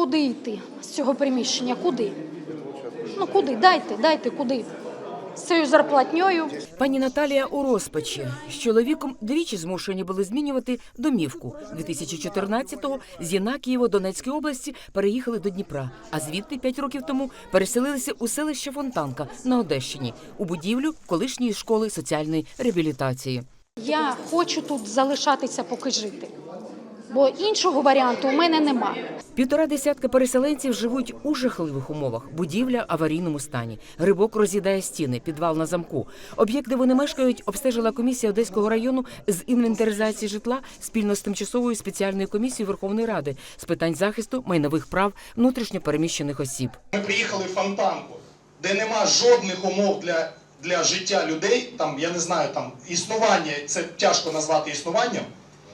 куди йти з цього приміщення? Куди? Ну куди? Дайте, дайте куди? З цією зарплатньою. Пані Наталія у розпачі з чоловіком двічі змушені були змінювати домівку. 2014-го з Єнакієво Донецької області переїхали до Дніпра, а звідти п'ять років тому переселилися у селище Фонтанка на Одещині у будівлю колишньої школи соціальної реабілітації. Я хочу тут залишатися, поки жити. Бо іншого варіанту у мене нема. Півтора десятка переселенців живуть у жахливих умовах. Будівля в аварійному стані. Грибок роз'їдає стіни, підвал на замку. Об'єкт, де вони мешкають, обстежила комісія Одеського району з інвентаризації житла спільно з тимчасовою спеціальною комісією Верховної Ради з питань захисту майнових прав внутрішньо переміщених осіб. Ми приїхали в Фонтанку, де нема жодних умов для, для життя людей. Там я не знаю, там існування це тяжко назвати існуванням,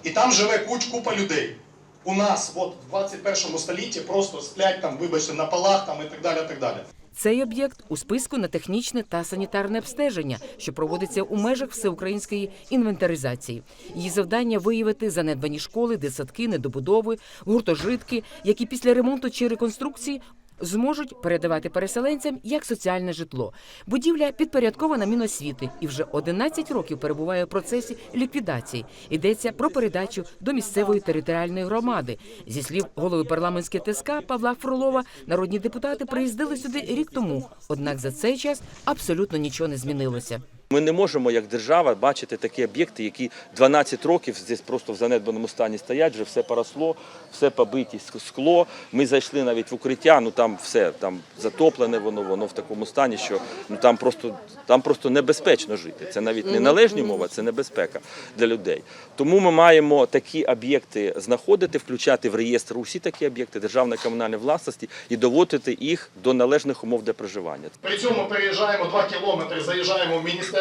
і там живе куч купа людей. У нас, от в 21 столітті, просто сплять там, вибачте, на полах там і так далі. так далі. Цей об'єкт у списку на технічне та санітарне обстеження, що проводиться у межах всеукраїнської інвентаризації. Її завдання виявити занедбані школи, дитсадки, недобудови, гуртожитки, які після ремонту чи реконструкції. Зможуть передавати переселенцям як соціальне житло. Будівля підпорядкована Міносвіти і вже 11 років перебуває у процесі ліквідації. Йдеться про передачу до місцевої територіальної громади. Зі слів голови парламентської ТСК Павла Фролова, народні депутати приїздили сюди рік тому. Однак за цей час абсолютно нічого не змінилося. Ми не можемо як держава бачити такі об'єкти, які 12 років здесь просто в занедбаному стані стоять, вже все поросло, все побиті скло. Ми зайшли навіть в укриття, ну там все там затоплене, воно воно в такому стані, що ну там просто там просто небезпечно жити. Це навіть не належні мова, це небезпека для людей. Тому ми маємо такі об'єкти знаходити, включати в реєстр усі такі об'єкти державної комунальної власності і доводити їх до належних умов для проживання. При цьому переїжджаємо 2 кілометри, заїжджаємо в міністерство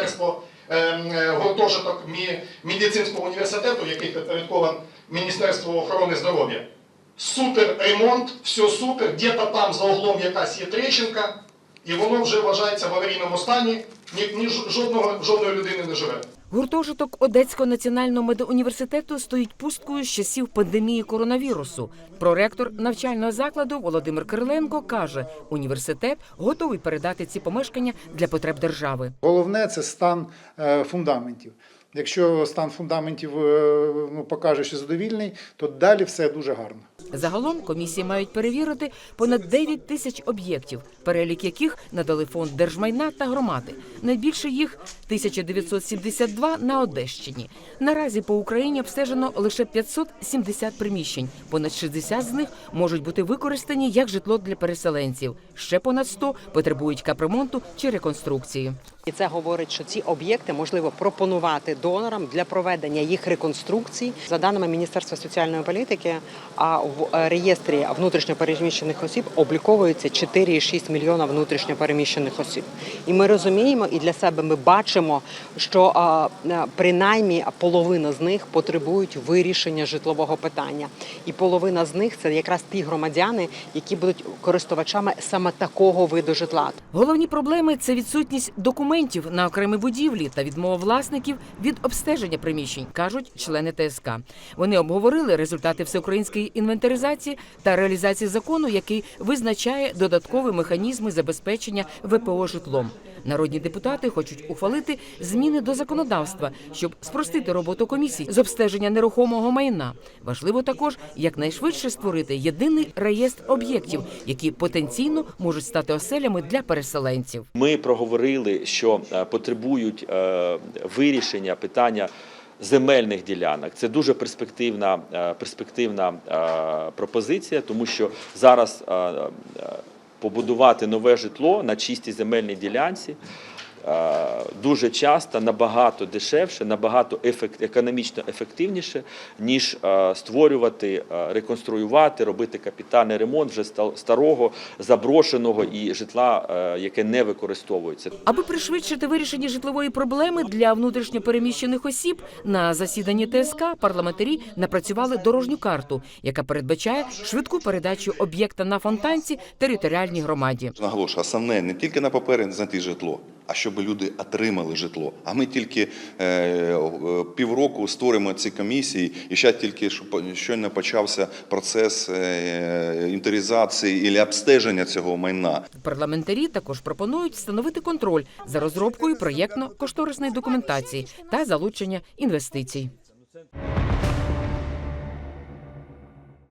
ем, е, гуртожиток медицинського університету, який підпорядкований Міністерству охорони здоров'я. Супер ремонт, все супер, где-то там за углом якась є трещинка, і воно вже вважається в аварійному стані, ні, ні жодного, жодної людини не живе. Гуртожиток Одеського національного медуніверситету стоїть пусткою з часів пандемії коронавірусу. Проректор навчального закладу Володимир Кириленко каже, університет готовий передати ці помешкання для потреб держави. Головне це стан е, фундаментів. Якщо стан фундаментів е, ну, покаже, що задовільний, то далі все дуже гарно. Загалом комісії мають перевірити понад 9 тисяч об'єктів, перелік яких надали фонд держмайна та громади. Найбільше їх 1972 на Одещині. Наразі по Україні обстежено лише 570 приміщень. Понад 60 з них можуть бути використані як житло для переселенців. Ще понад 100 потребують капремонту чи реконструкції. І це говорить, що ці об'єкти можливо пропонувати донорам для проведення їх реконструкцій. За даними Міністерства соціальної політики, а в е, реєстрі внутрішньопереміщених осіб обліковується 4,6 мільйона внутрішньопереміщених осіб. І ми розуміємо, і для себе ми бачимо, що е, принаймні половина з них потребують вирішення житлового питання, і половина з них це якраз ті громадяни, які будуть користувачами саме такого виду житла. Головні проблеми це відсутність документів на окремі будівлі та відмова власників від обстеження приміщень, кажуть члени ТСК. Вони обговорили результати всеукраїнської інвентаризації та реалізації закону, який визначає додаткові механізми забезпечення ВПО житлом. Народні депутати хочуть ухвалити зміни до законодавства, щоб спростити роботу комісій з обстеження нерухомого майна. Важливо також якнайшвидше створити єдиний реєстр об'єктів, які потенційно можуть стати оселями для переселенців. Ми проговорили, що е, потребують е, вирішення питання земельних ділянок. Це дуже перспективна, е, перспективна пропозиція, тому що зараз побудувати нове житло на чистій земельній ділянці. Е, Дуже часто набагато дешевше, набагато ефект, економічно ефективніше, ніж е, створювати, е, реконструювати, робити капітальний ремонт вже ста- старого, заброшеного і житла, яке не використовується. Аби пришвидшити вирішення житлової проблеми для внутрішньопереміщених осіб на засіданні ТСК парламентарі напрацювали дорожню карту, яка передбачає швидку передачу об'єкта на фонтанці територіальній громаді. Наголошую, основне не тільки на папері знайти житло, а щоб люди отримали житло. А ми тільки е, е, півроку створимо ці комісії, і ще тільки щойно почався процес е, інтеризації і обстеження цього майна. Парламентарі також пропонують встановити контроль за розробкою проєктно-кошторисної документації та залучення інвестицій.